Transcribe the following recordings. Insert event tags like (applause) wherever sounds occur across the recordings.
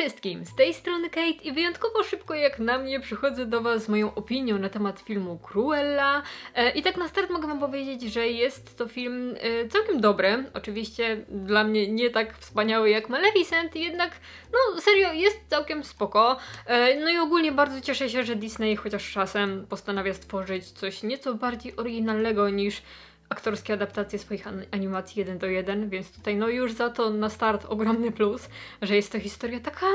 wszystkim, z tej strony Kate i wyjątkowo szybko jak na mnie przychodzę do Was z moją opinią na temat filmu Cruella. E, i tak na start mogę Wam powiedzieć, że jest to film e, całkiem dobry, oczywiście dla mnie nie tak wspaniały jak Maleficent, jednak no serio jest całkiem spoko, e, no i ogólnie bardzo cieszę się, że Disney chociaż czasem postanawia stworzyć coś nieco bardziej oryginalnego niż aktorskie adaptacje swoich an- animacji 1 do 1, więc tutaj no już za to na start ogromny plus, że jest to historia taka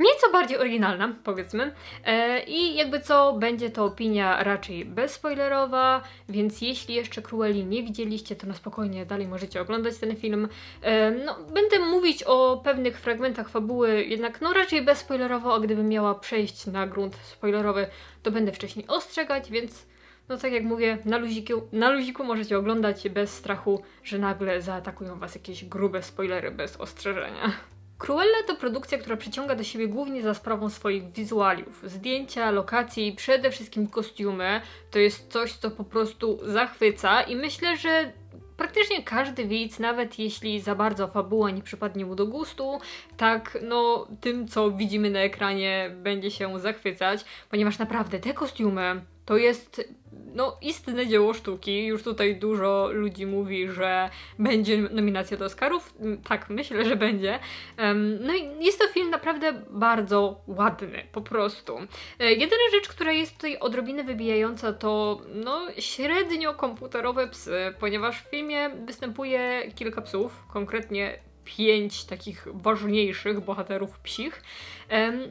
nieco bardziej oryginalna, powiedzmy. E, I jakby co, będzie to opinia raczej bezspoilerowa, więc jeśli jeszcze Cruelli nie widzieliście, to na spokojnie dalej możecie oglądać ten film. E, no, będę mówić o pewnych fragmentach fabuły, jednak no raczej bezspoilerowo, a gdybym miała przejść na grunt spoilerowy, to będę wcześniej ostrzegać, więc no tak jak mówię, na luziku, na luziku możecie oglądać bez strachu, że nagle zaatakują was jakieś grube spoilery bez ostrzeżenia. Cruella to produkcja, która przyciąga do siebie głównie za sprawą swoich wizualiów. Zdjęcia, lokacje i przede wszystkim kostiumy to jest coś, co po prostu zachwyca i myślę, że praktycznie każdy widz, nawet jeśli za bardzo fabuła nie przypadnie mu do gustu, tak no tym, co widzimy na ekranie będzie się zachwycać, ponieważ naprawdę te kostiumy to jest no istne dzieło sztuki. Już tutaj dużo ludzi mówi, że będzie nominacja do Oscarów. Mm, Tak, myślę, że będzie. No i jest to film naprawdę bardzo ładny, po prostu. E, Jedyna rzecz, która jest tutaj odrobinę wybijająca, to no średnio komputerowe psy, ponieważ w filmie występuje kilka psów, konkretnie pięć takich ważniejszych bohaterów psich.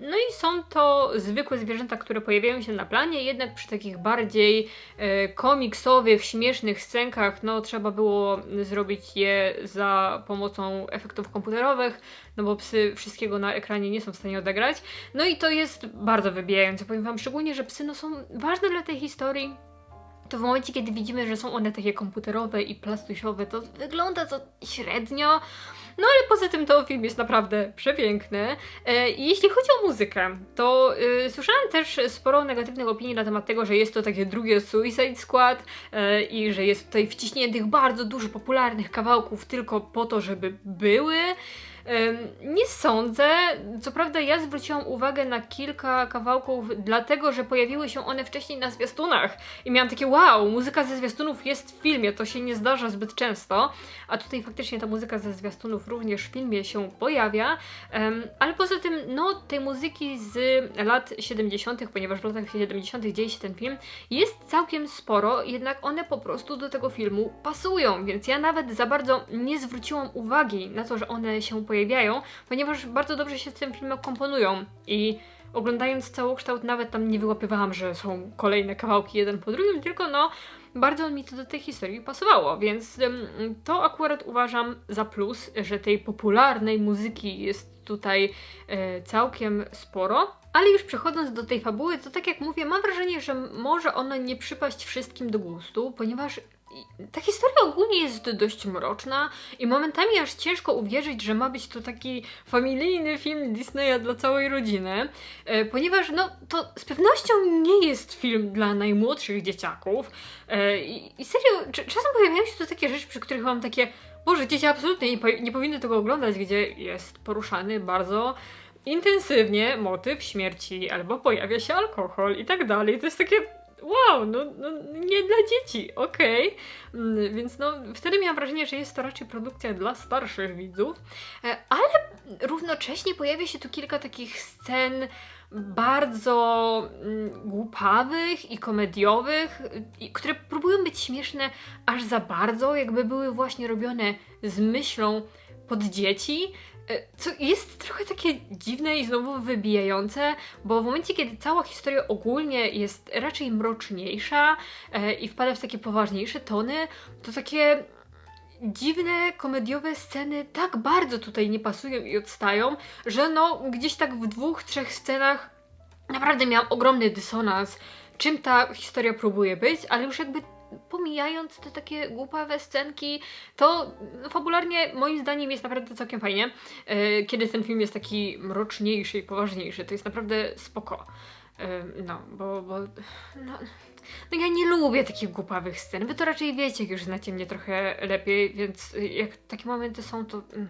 No i są to zwykłe zwierzęta, które pojawiają się na planie, jednak przy takich bardziej e, komiksowych, śmiesznych scenkach, no trzeba było zrobić je za pomocą efektów komputerowych, no bo psy wszystkiego na ekranie nie są w stanie odegrać. No i to jest bardzo wybijające, powiem wam szczególnie, że psy no, są ważne dla tej historii, to w momencie, kiedy widzimy, że są one takie komputerowe i plastusiowe, to wygląda to średnio. No ale poza tym to film jest naprawdę przepiękny. E, i jeśli chodzi o muzykę, to y, słyszałam też sporo negatywnych opinii na temat tego, że jest to takie drugie Suicide Squad e, i że jest tutaj wciśniętych bardzo dużo popularnych kawałków tylko po to, żeby były. Nie sądzę. Co prawda, ja zwróciłam uwagę na kilka kawałków, dlatego że pojawiły się one wcześniej na zwiastunach. I miałam takie, wow, muzyka ze zwiastunów jest w filmie, to się nie zdarza zbyt często. A tutaj faktycznie ta muzyka ze zwiastunów również w filmie się pojawia. Ale poza tym, no, tej muzyki z lat 70., ponieważ w latach 70. dzieje się ten film, jest całkiem sporo, jednak one po prostu do tego filmu pasują, więc ja nawet za bardzo nie zwróciłam uwagi na to, że one się pojawiają, ponieważ bardzo dobrze się z tym filmem komponują i oglądając całokształt nawet tam nie wyłapywałam, że są kolejne kawałki jeden po drugim, tylko no bardzo mi to do tej historii pasowało, więc to akurat uważam za plus, że tej popularnej muzyki jest tutaj e, całkiem sporo. Ale już przechodząc do tej fabuły, to tak jak mówię, mam wrażenie, że może ona nie przypaść wszystkim do gustu, ponieważ ta historia ogólnie jest dość mroczna i momentami aż ciężko uwierzyć, że ma być to taki familijny film Disneya dla całej rodziny, e, ponieważ no to z pewnością nie jest film dla najmłodszych dzieciaków e, i, i serio, cz- czasem pojawiają się tu takie rzeczy, przy których mam takie Boże, dzieci absolutnie nie, nie powinny tego oglądać, gdzie jest poruszany bardzo intensywnie motyw śmierci, albo pojawia się alkohol i tak dalej. To jest takie wow, no, no nie dla dzieci, okej. Mm, Więc no wtedy miałam wrażenie, że jest to raczej produkcja dla starszych widzów, E, ale równocześnie pojawia się tu kilka takich scen bardzo mm, głupawych i komediowych, i, które próbują być śmieszne aż za bardzo, jakby były właśnie robione z myślą pod dzieci. E, Co jest trochę takie dziwne i znowu wybijające, bo w momencie, kiedy cała historia ogólnie jest raczej mroczniejsza e, i wpada w takie poważniejsze tony, to takie dziwne, komediowe sceny tak bardzo tutaj nie pasują i odstają, że no gdzieś tak w dwóch, trzech scenach naprawdę miałam ogromny dysonans, czym ta historia próbuje być, ale już jakby pomijając te takie głupawe scenki, to fabularnie moim zdaniem jest naprawdę całkiem fajnie. E, Kiedy ten film jest taki mroczniejszy i poważniejszy, to jest naprawdę spoko. E, No, bo, bo no, no ja nie lubię takich głupawych scen. Wy to raczej wiecie, jak już znacie mnie trochę lepiej, więc jak takie momenty są, to mm,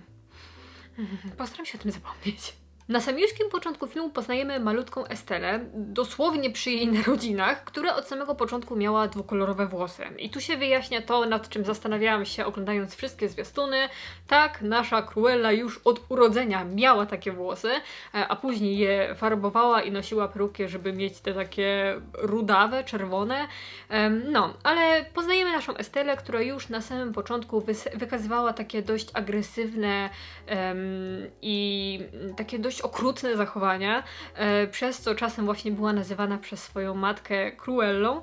mm, postaram się o tym zapomnieć. Na samiuszkim początku filmu poznajemy malutką Estelę, dosłownie przy jej narodzinach, która od samego początku miała dwukolorowe włosy. I tu się wyjaśnia to, nad czym zastanawiałam się oglądając wszystkie zwiastuny. Tak, nasza Cruella już od urodzenia miała takie włosy, e, a później je farbowała i nosiła perukę, żeby mieć te takie rudawe, czerwone. No, ale poznajemy naszą Estelę, która już na samym początku wykazywała takie dość agresywne em, i takie dość okrutne zachowania, e, przez co czasem właśnie była nazywana przez swoją matkę Cruellą.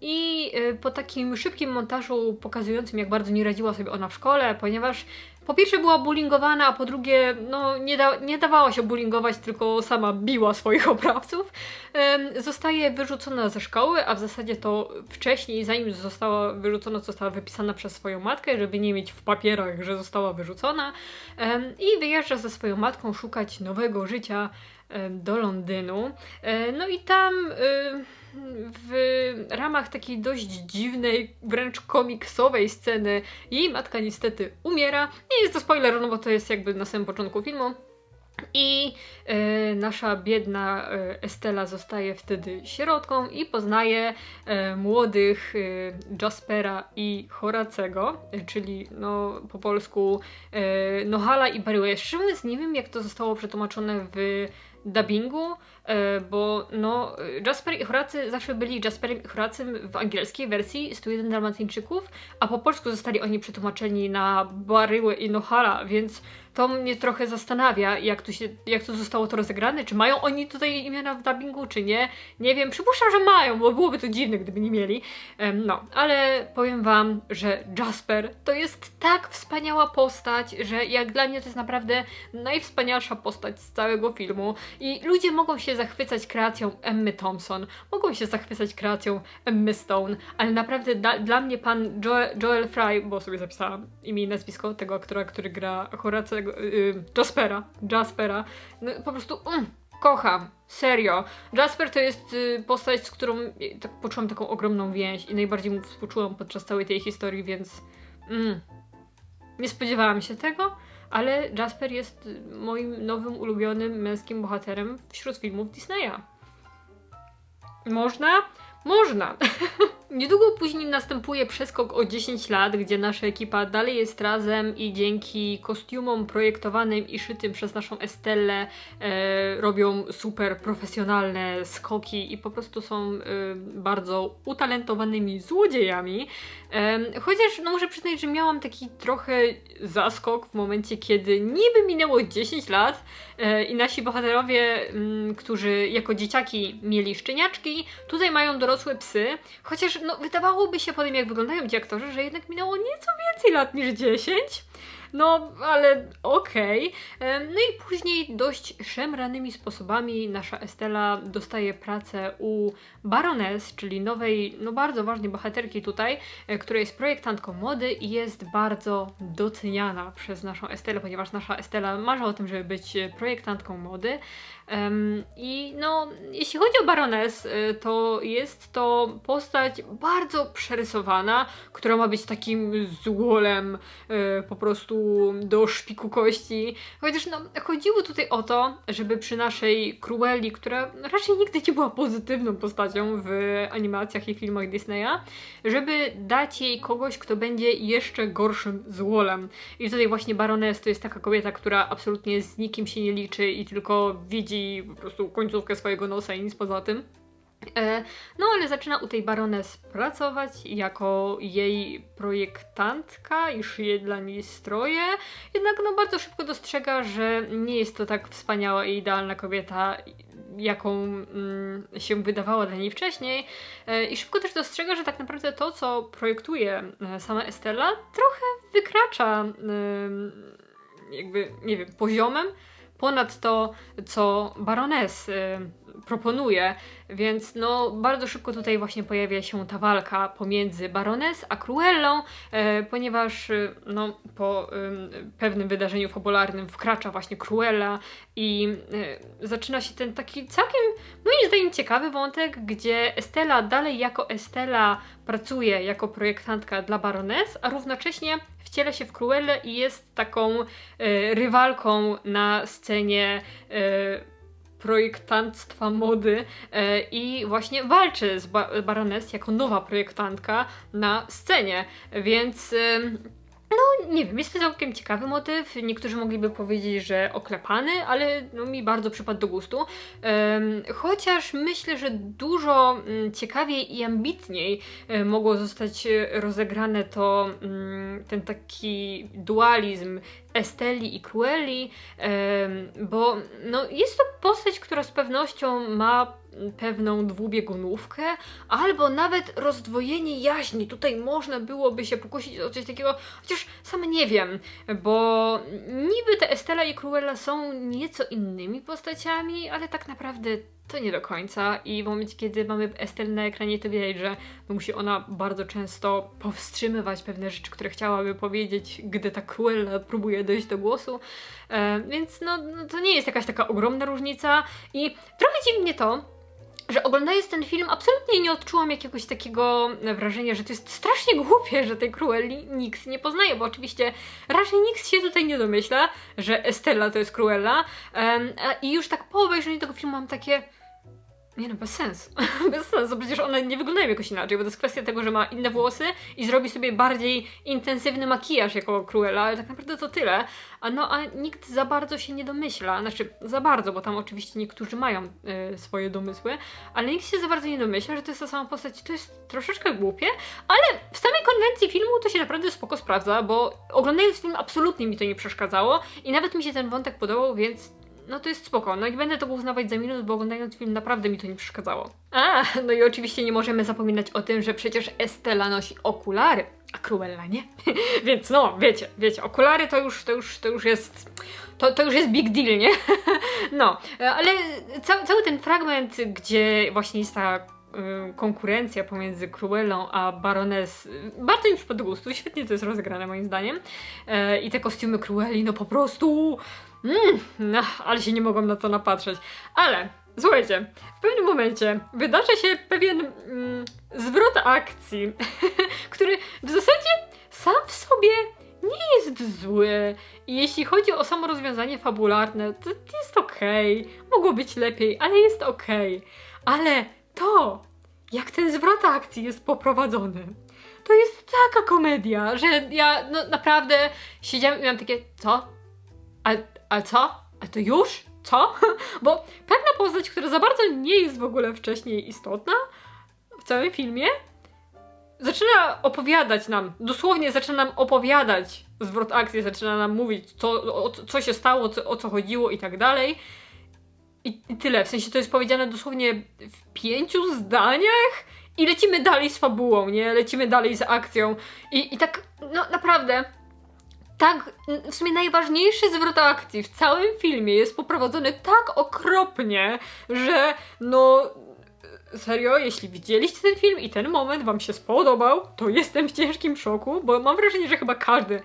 I e, po takim szybkim montażu pokazującym, jak bardzo nie radziła sobie ona w szkole, ponieważ po pierwsze była bullyingowana, a po drugie, no nie, da, nie dawała się bullyingować, tylko sama biła swoich oprawców. Zostaje wyrzucona ze szkoły, a w zasadzie to wcześniej, zanim została wyrzucona, została wypisana przez swoją matkę, żeby nie mieć w papierach, że została wyrzucona. I wyjeżdża ze swoją matką szukać nowego życia do Londynu. E, No i tam y, w ramach takiej dość dziwnej, wręcz komiksowej sceny jej matka niestety umiera. Nie jest to spoiler, no bo to jest jakby na samym początku filmu. I e, nasza biedna e, Estela zostaje wtedy sierotką i poznaje e, młodych Jaspera i Horacego, czyli no, po polsku Nohala i Szczerze mówiąc nie wiem jak to zostało przetłumaczone w dubbingu, bo no, Jasper i Horacy zawsze byli Jasperem i Horacym w angielskiej wersji 101 Dalmatyńczyków, a po polsku zostali oni przetłumaczeni na Baryłę i Nohala, więc to mnie trochę zastanawia, jak, tu się, jak to zostało to rozegrane. Czy mają oni tutaj imiona w dubbingu, czy nie? Nie wiem, przypuszczam, że mają, bo byłoby to dziwne, gdyby nie mieli. No, ale powiem wam, że Jasper to jest tak wspaniała postać, że jak dla mnie to jest naprawdę najwspanialsza postać z całego filmu. I ludzie mogą się zachwycać kreacją Emmy Thompson, mogą się zachwycać kreacją Emmy Stone, ale naprawdę da, dla mnie pan Joel, Joel Fry, bo sobie zapisałam imię i nazwisko tego aktora, który gra Horacego, yy, Jaspera, Jaspera, no, po prostu mm, kocham. Serio. Jasper to jest y, postać, z którą y, tak, poczułam taką ogromną więź i najbardziej mu współczułam podczas całej tej historii, więc mm, nie spodziewałam się tego, ale Jasper jest moim nowym ulubionym męskim bohaterem wśród filmów Disneya. Można? Można. (laughs) Niedługo później następuje przeskok o 10 lat, gdzie nasza ekipa dalej jest razem i dzięki kostiumom projektowanym i szytym przez naszą Estellę e, robią super profesjonalne skoki i po prostu są e, bardzo utalentowanymi złodziejami. Em, chociaż no muszę przyznać, że miałam taki trochę zaskok w momencie, kiedy niby minęło 10 lat e, i nasi bohaterowie, mm, którzy jako dzieciaki mieli szczeniaczki, tutaj mają dorosłe psy, chociaż no, wydawałoby się po tym, jak wyglądają ci aktorzy, że jednak minęło nieco więcej lat niż 10. No, ale okej. Em, No i później dość szemranymi sposobami nasza Estela dostaje pracę u Baroness, czyli nowej, no bardzo ważnej bohaterki tutaj, e, która jest projektantką mody i jest bardzo doceniana przez naszą Estelę, ponieważ nasza Estela marzy o tym, żeby być e, projektantką mody. I no, jeśli chodzi o Baroness, e, to jest to postać bardzo przerysowana, która ma być takim złolem e, po prostu do szpiku kości. Chociaż no, chodziło tutaj o to, żeby przy naszej Cruelli, która raczej nigdy nie była pozytywną postacią w animacjach i filmach Disneya, żeby dać jej kogoś, kto będzie jeszcze gorszym złolem. I tutaj właśnie Baroness to jest taka kobieta, która absolutnie z nikim się nie liczy i tylko widzi po prostu końcówkę swojego nosa i nic poza tym. E, No, ale zaczyna u tej barones pracować jako jej projektantka i szyje dla niej stroje. Jednak no, bardzo szybko dostrzega, że nie jest to tak wspaniała i idealna kobieta, jaką mm, się wydawała dla niej wcześniej. E, I szybko też dostrzega, że tak naprawdę to, co projektuje e, sama Estella, trochę wykracza jakby, nie wiem, poziomem ponad to, co barones proponuje, więc no bardzo szybko tutaj właśnie pojawia się ta walka pomiędzy Baroness a Cruellą, e, ponieważ e, no, po pewnym wydarzeniu fabularnym wkracza właśnie Cruella i e, zaczyna się ten taki całkiem moim zdaniem ciekawy wątek, gdzie Estela dalej jako Estela pracuje jako projektantka dla Baroness, a równocześnie wciela się w Cruellę i jest taką rywalką na scenie projektantstwa mody e, i właśnie walczy z ba- Baroness jako nowa projektantka na scenie, więc no nie wiem, jest to całkiem ciekawy motyw, niektórzy mogliby powiedzieć, że oklepany, ale no, mi bardzo przypadł do gustu, chociaż myślę, że dużo mm, ciekawiej i ambitniej e, mogło zostać e, rozegrane to mm, ten taki dualizm Esteli i Cruelli, bo no, jest to postać, która z pewnością ma pewną dwubiegunówkę, albo nawet rozdwojenie jaźni. Tutaj można byłoby się pokusić o coś takiego, chociaż sam nie wiem, bo niby te Estela i Cruella są nieco innymi postaciami, ale tak naprawdę to nie do końca i w momencie, kiedy mamy Estel na ekranie, to widać, że musi ona bardzo często powstrzymywać pewne rzeczy, które chciałaby powiedzieć, gdy ta Cruella próbuje dojść do głosu. E, więc no, no to nie jest jakaś taka ogromna różnica i trochę dziwi mnie to, że oglądając ten film absolutnie nie odczułam jakiegoś takiego wrażenia, że to jest strasznie głupie, że tej Cruelli nikt nie poznaje, bo oczywiście raczej nikt się tutaj nie domyśla, że Estella to jest Cruella a- i już tak po obejrzeniu tego filmu mam takie nie no, bez sensu. (laughs) bez sensu, przecież one nie wyglądają jakoś inaczej, bo to jest kwestia tego, że ma inne włosy i zrobi sobie bardziej intensywny makijaż jako Cruella, ale tak naprawdę to tyle. A no, a nikt za bardzo się nie domyśla, znaczy za bardzo, bo tam oczywiście niektórzy mają y, swoje domysły, ale nikt się za bardzo nie domyśla, że to jest ta sama postać. To jest troszeczkę głupie, ale w samej konwencji filmu to się naprawdę spoko sprawdza, bo oglądając film absolutnie mi to nie przeszkadzało i nawet mi się ten wątek podobał, więc no to jest spoko. No i będę to uznawać za minus, bo oglądając film naprawdę mi to nie przeszkadzało. A, no i oczywiście nie możemy zapominać o tym, że przecież Estela nosi okulary, a Cruella nie. (laughs) Więc no, wiecie, wiecie, okulary to już, to już, to już jest... To, to już jest big deal, nie? (laughs) No, ale ca- cały ten fragment, gdzie właśnie jest ta y, konkurencja pomiędzy Cruellą a Baroness y, bardzo przypadł do gustu, świetnie to jest rozegrane moim zdaniem E, i te kostiumy Cruelli, no po prostu mm, no, ale się nie mogłam na to napatrzeć, ale słuchajcie, w pewnym momencie wydarza się pewien mm, zwrot akcji, (laughs) który w zasadzie sam w sobie nie jest zły. Jeśli chodzi o samo rozwiązanie fabularne, to jest okej, mogło być lepiej, ale jest okej, ale to, jak ten zwrot akcji jest poprowadzony, to jest taka komedia, że ja no, naprawdę siedziałam i miałam takie, co? A, a co? A to już? Co? (laughs) Bo pewna postać, która za bardzo nie jest w ogóle wcześniej istotna w całym filmie, zaczyna opowiadać nam, dosłownie zaczyna nam opowiadać zwrot akcji, zaczyna nam mówić, co, o, co się stało, co, o co chodziło i tak dalej. I, I tyle. W sensie to jest powiedziane dosłownie w pięciu zdaniach i lecimy dalej z fabułą, nie? Lecimy dalej z akcją. I, i tak, no naprawdę, tak, w sumie najważniejszy zwrot akcji w całym filmie jest poprowadzony tak okropnie, że no. Serio, jeśli widzieliście ten film i ten moment wam się spodobał, to jestem w ciężkim szoku, bo mam wrażenie, że chyba każdy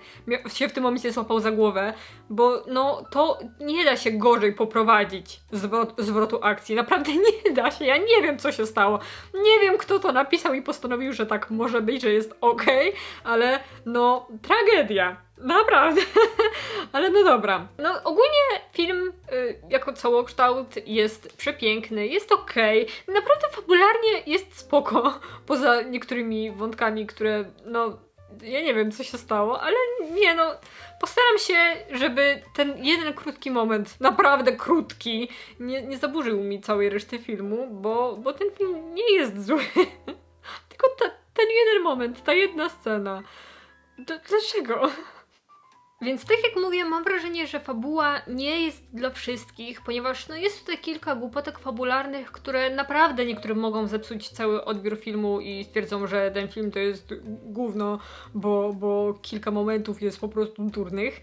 się w tym momencie złapał za głowę, bo no to nie da się gorzej poprowadzić zwrot, zwrotu akcji. Naprawdę (laughs) nie da się. Ja nie wiem, co się stało. Nie wiem, kto to napisał i postanowił, że tak może być, że jest okej, ale no tragedia. Naprawdę. (laughs) Ale no dobra. No ogólnie film y, jako całokształt jest przepiękny, jest okej. Naprawdę fabularnie jest spoko. (laughs) Poza niektórymi wątkami, które no ja nie wiem co się stało, ale nie no postaram się, żeby ten jeden krótki moment, naprawdę krótki, nie, nie zaburzył mi całej reszty filmu, bo, bo ten film nie jest (laughs) zły. Tylko ta, ten jeden moment, ta jedna scena. D- dlaczego? Więc tak jak mówię, mam wrażenie, że fabuła nie jest dla wszystkich, ponieważ no, jest tutaj kilka głupotek fabularnych, które naprawdę niektórym mogą zepsuć cały odbiór filmu i stwierdzą, że ten film to jest gówno, bo, bo kilka momentów jest po prostu durnych.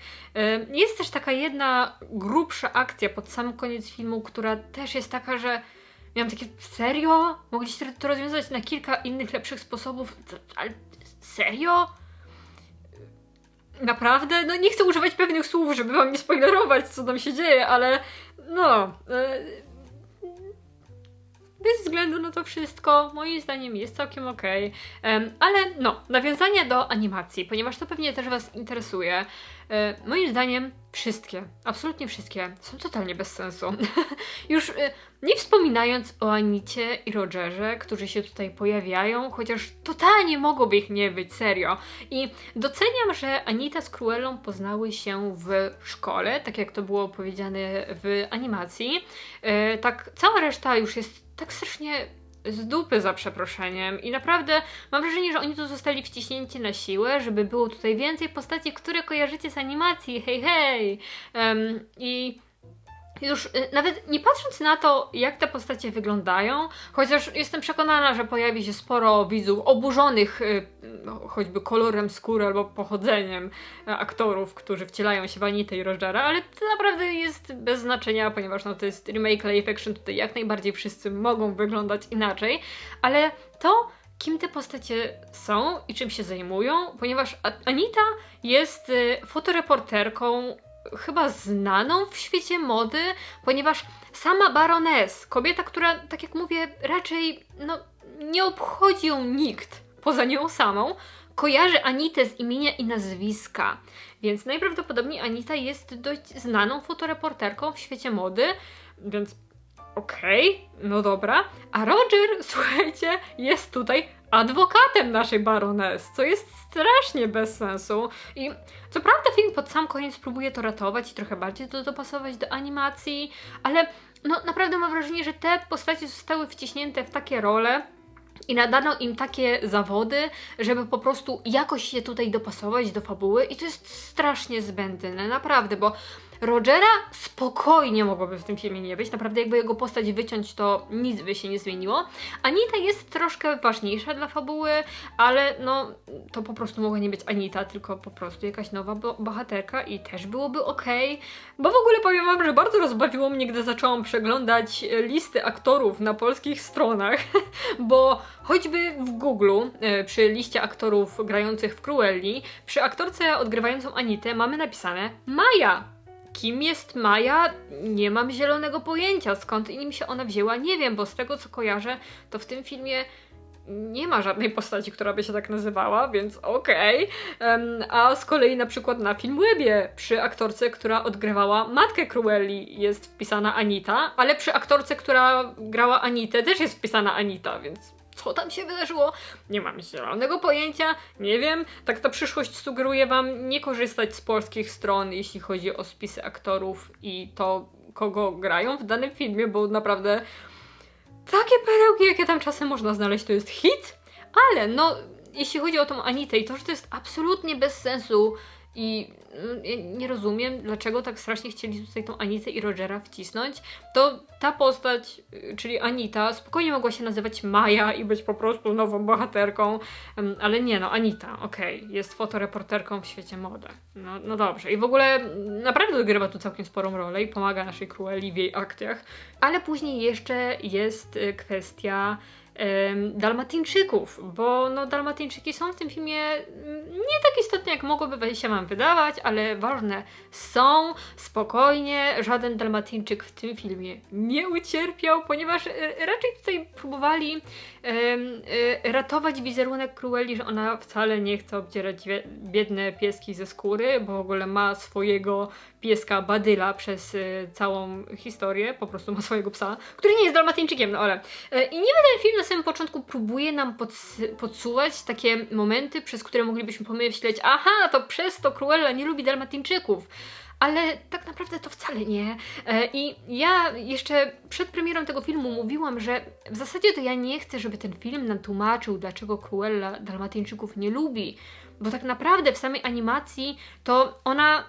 Jest też taka jedna grubsza akcja pod sam koniec filmu, która też jest taka, że Miałam takie, serio? Mogliście to rozwiązać na kilka innych, lepszych sposobów, ale serio? Naprawdę? No nie chcę używać pewnych słów, żeby wam nie spoilerować, co tam się dzieje, ale no... Bez względu na to wszystko, moim zdaniem jest całkiem. Em, ale no, nawiązania do animacji, ponieważ to pewnie też Was interesuje. E, moim zdaniem wszystkie, absolutnie wszystkie, są totalnie bez sensu. (laughs) Już e, nie wspominając o Anicie i Rogerze, którzy się tutaj pojawiają, chociaż totalnie mogłoby ich nie być, serio. I doceniam, że Anita z Cruellą poznały się w szkole, tak jak to było powiedziane w animacji. E, tak, cała reszta już jest tak strasznie z dupy za przeproszeniem i naprawdę mam wrażenie, że oni tu zostali wciśnięci na siłę, żeby było tutaj więcej postaci, które kojarzycie z animacji, hej hej! Em, I już y, nawet nie patrząc na to, jak te postacie wyglądają, chociaż jestem przekonana, że pojawi się sporo widzów oburzonych y, no, choćby kolorem skóry albo pochodzeniem e, aktorów, którzy wcielają się w Anitę i Rogera, ale to naprawdę jest bez znaczenia, ponieważ no, to jest remake live action, tutaj jak najbardziej wszyscy mogą wyglądać inaczej, ale to kim te postacie są i czym się zajmują, ponieważ Anita jest y, fotoreporterką chyba znaną w świecie mody, ponieważ sama Baroness, kobieta, która, tak jak mówię, raczej no, nie obchodzi ją nikt poza nią samą, kojarzy Anitę z imienia i nazwiska. Więc najprawdopodobniej Anita jest dość znaną fotoreporterką w świecie mody, więc okej, no dobra. A Roger, (laughs) słuchajcie, jest tutaj adwokatem naszej baroness, co jest strasznie bez sensu. I co prawda film pod sam koniec próbuje to ratować i trochę bardziej to dopasować do animacji, ale no naprawdę mam wrażenie, że te postacie zostały wciśnięte w takie role, i nadano im takie zawody, żeby po prostu jakoś się tutaj dopasować do fabuły i to jest strasznie zbędne, naprawdę, bo Rogera spokojnie mogłoby w tym filmie nie być, naprawdę jakby jego postać wyciąć, to nic by się nie zmieniło. Anita jest troszkę ważniejsza dla fabuły, ale no to po prostu mogła nie być Anita, tylko po prostu jakaś nowa bo- bohaterka i też byłoby okej. Bo w ogóle powiem wam, że bardzo rozbawiło mnie, gdy zaczęłam przeglądać listy aktorów na polskich stronach, (laughs) bo choćby w Google, e, przy liście aktorów grających w Cruelli, przy aktorce odgrywającą Anitę mamy napisane Maja. Kim jest Maja? Nie mam zielonego pojęcia. Skąd im się ona wzięła? Nie wiem, bo z tego co kojarzę, to w tym filmie nie ma żadnej postaci, która by się tak nazywała, więc okej. Em, a z kolei na przykład na Filmwebie przy aktorce, która odgrywała matkę Cruelli jest wpisana Anita, ale przy aktorce, która grała Anitę też jest wpisana Anita, więc co tam się wydarzyło? Nie mam zielonego pojęcia, nie wiem. Tak ta przyszłość sugeruje wam nie korzystać z polskich stron, jeśli chodzi o spisy aktorów i to, kogo grają w danym filmie, bo naprawdę takie perełki, jakie tam czasem można znaleźć, to jest hit, ale no, jeśli chodzi o tą Anitę i to, że to jest absolutnie bez sensu i mm, nie rozumiem, dlaczego tak strasznie chcieli tutaj tą Anitę i Rogera wcisnąć, to ta postać, y, czyli Anita, spokojnie mogła się nazywać Maja i być po prostu nową bohaterką, Em, ale nie no, Anita, okej, jest fotoreporterką w świecie mody. No, no dobrze. I w ogóle mm, naprawdę odgrywa tu całkiem sporą rolę i pomaga naszej Cruelli w jej akcjach. Ale później jeszcze jest y, kwestia Dalmatyńczyków, bo no Dalmatyńczyki są w tym filmie mm, nie tak istotne, jak mogłoby się wam wydawać, ale ważne są, spokojnie, żaden Dalmatyńczyk w tym filmie nie ucierpiał, ponieważ y, raczej tutaj próbowali ratować wizerunek Cruelli, że ona wcale nie chce obdzierać biedne pieski ze skóry, bo w ogóle ma swojego pieska Badyla przez y, całą historię, po prostu ma swojego psa, który nie jest dalmatyńczykiem, no ale. Y, I niby ten film na samym początku próbuje nam pods- podsuwać takie momenty, przez które moglibyśmy pomyśleć, aha, to przez to Cruella nie lubi dalmatyńczyków. Ale tak naprawdę to wcale nie. E, I ja jeszcze przed premierą tego filmu mówiłam, że w zasadzie to ja nie chcę, żeby ten film nam tłumaczył, dlaczego Cruella Dalmatyńczyków nie lubi. Bo tak naprawdę w samej animacji to ona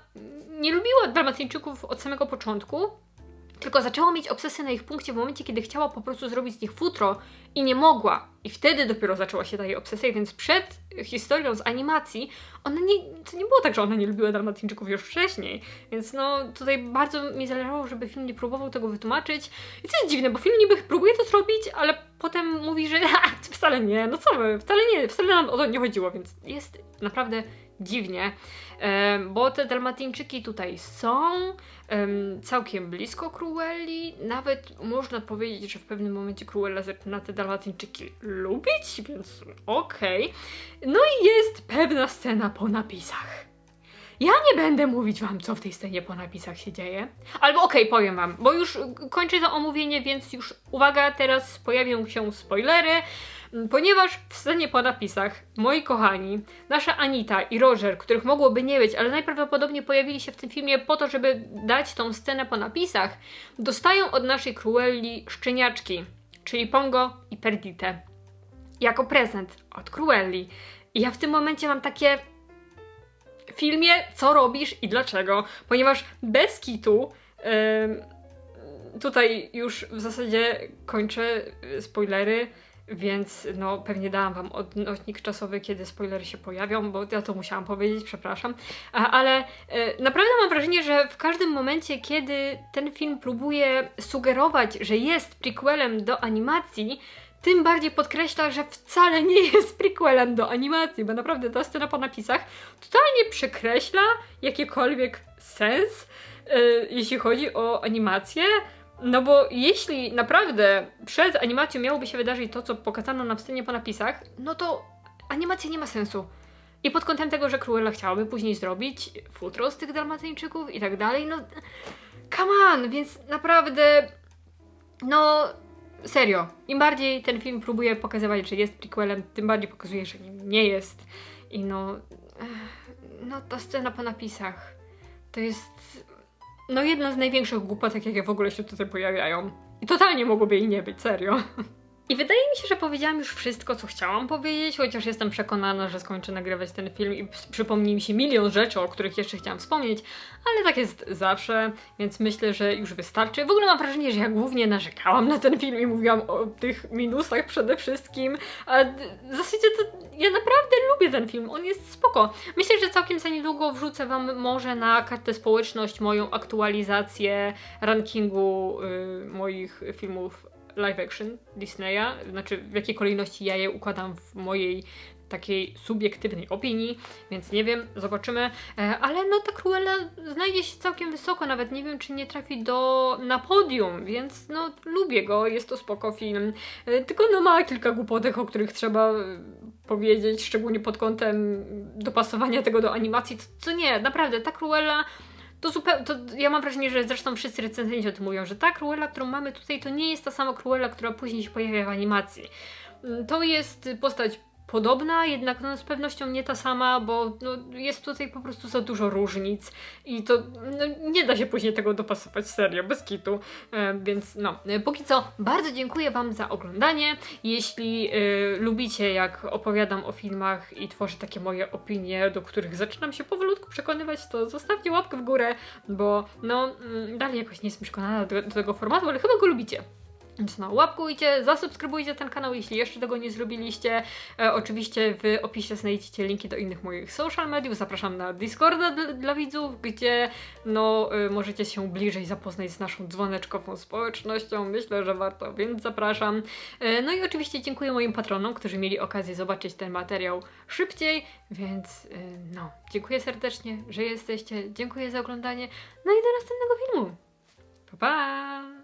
nie lubiła Dalmatyńczyków od samego początku. Tylko zaczęła mieć obsesję na ich punkcie w momencie, kiedy chciała po prostu zrobić z nich futro i nie mogła. I wtedy dopiero zaczęła się ta jej obsesja, więc przed historią z animacji, ona nie, to nie było tak, że ona nie lubiła Dalmatyńczyków już wcześniej. Więc no tutaj bardzo mi zależało, żeby film nie próbował tego wytłumaczyć. I to jest dziwne, bo film niby próbuje to zrobić, ale potem mówi, że "Ha, (laughs) wcale nie, no co wy, wcale nie, wcale nam o to nie chodziło, więc jest naprawdę dziwnie, em, bo te dalmatyńczyki tutaj są em, całkiem blisko Cruelli, nawet można powiedzieć, że w pewnym momencie Cruella zaczyna te dalmatyńczyki lubić, więc okej. No i jest pewna scena po napisach. Ja nie będę mówić wam, co w tej scenie po napisach się dzieje. Albo okej, powiem wam, bo już kończę to omówienie, więc już uwaga, teraz pojawią się spoilery, ponieważ w scenie po napisach, moi kochani, nasza Anita i Roger, których mogłoby nie być, ale najprawdopodobniej pojawili się w tym filmie po to, żeby dać tą scenę po napisach, dostają od naszej Cruelli szczeniaczki, czyli Pongo i Perdite, jako prezent od Cruelli. I ja w tym momencie mam takie filmie, co robisz i dlaczego, ponieważ bez kitu em, tutaj już w zasadzie kończę y, spoilery, więc no pewnie dałam wam odnośnik czasowy, kiedy spoilery się pojawią, bo ja to musiałam powiedzieć, przepraszam, A, ale e, naprawdę mam wrażenie, że w każdym momencie, kiedy ten film próbuje sugerować, że jest prequelem do animacji, tym bardziej podkreśla, że wcale nie jest prequelem do animacji, bo naprawdę ta scena po napisach totalnie przekreśla jakikolwiek sens, e, jeśli chodzi o animację. No bo jeśli naprawdę przed animacją miałoby się wydarzyć to, co pokazano na scenie po napisach, no to animacja nie ma sensu. I pod kątem tego, że Cruella chciałaby później zrobić futro z tych dalmatyńczyków i tak dalej, no come on, więc naprawdę no serio, im bardziej ten film próbuje pokazywać, że jest prequelem, tym bardziej pokazuje, że nim nie jest. I no, no ta scena po napisach to jest no jedna z największych głupotek, jakie w ogóle się tutaj pojawiają. I totalnie mogłoby jej nie być, serio. I wydaje mi się, że powiedziałam już wszystko, co chciałam powiedzieć, chociaż jestem przekonana, że skończę nagrywać ten film i przypomni mi się milion rzeczy, o których jeszcze chciałam wspomnieć, ale tak jest zawsze, więc myślę, że już wystarczy. W ogóle mam wrażenie, że ja głównie narzekałam na ten film i mówiłam o tych minusach przede wszystkim, a w zasadzie to ja naprawdę lubię ten film, on jest spoko. Myślę, że całkiem za niedługo wrzucę Wam może na kartę społeczność moją aktualizację rankingu y, moich filmów live action Disneya, znaczy w jakiej kolejności ja je układam w mojej takiej subiektywnej opinii, więc nie wiem, zobaczymy, E, ale no ta Cruella znajdzie się całkiem wysoko, nawet nie wiem czy nie trafi do na podium, więc no lubię go, jest to spoko film, E, tylko no ma kilka głupotek, o których trzeba e, powiedzieć, szczególnie pod kątem dopasowania tego do animacji, to nie, naprawdę, ta Cruella to zupełnie, to ja mam wrażenie, że zresztą wszyscy recenzenci o tym mówią, że ta Cruella, którą mamy tutaj, to nie jest ta sama Cruella, która później się pojawia w animacji. To jest postać podobna, jednak no, z pewnością nie ta sama, bo no, jest tutaj po prostu za dużo różnic i to no, nie da się później tego dopasować serio, bez kitu. E, więc no, e, póki co bardzo dziękuję Wam za oglądanie. Jeśli e, lubicie, jak opowiadam o filmach i tworzę takie moje opinie, do których zaczynam się powolutku przekonywać, to zostawcie łapkę w górę, bo no, mm, dalej jakoś nie jestem przekonana do, do tego formatu, ale chyba go lubicie. Więc no, łapkujcie, zasubskrybujcie ten kanał, jeśli jeszcze tego nie zrobiliście. E, oczywiście w opisie znajdziecie linki do innych moich social mediów. Zapraszam na Discorda dla, dla widzów, gdzie no, e, możecie się bliżej zapoznać z naszą dzwoneczkową społecznością. Myślę, że warto, więc zapraszam. E, no i oczywiście dziękuję moim patronom, którzy mieli okazję zobaczyć ten materiał szybciej, więc e, no, dziękuję serdecznie, że jesteście. Dziękuję za oglądanie. No i do następnego filmu. Pa, pa!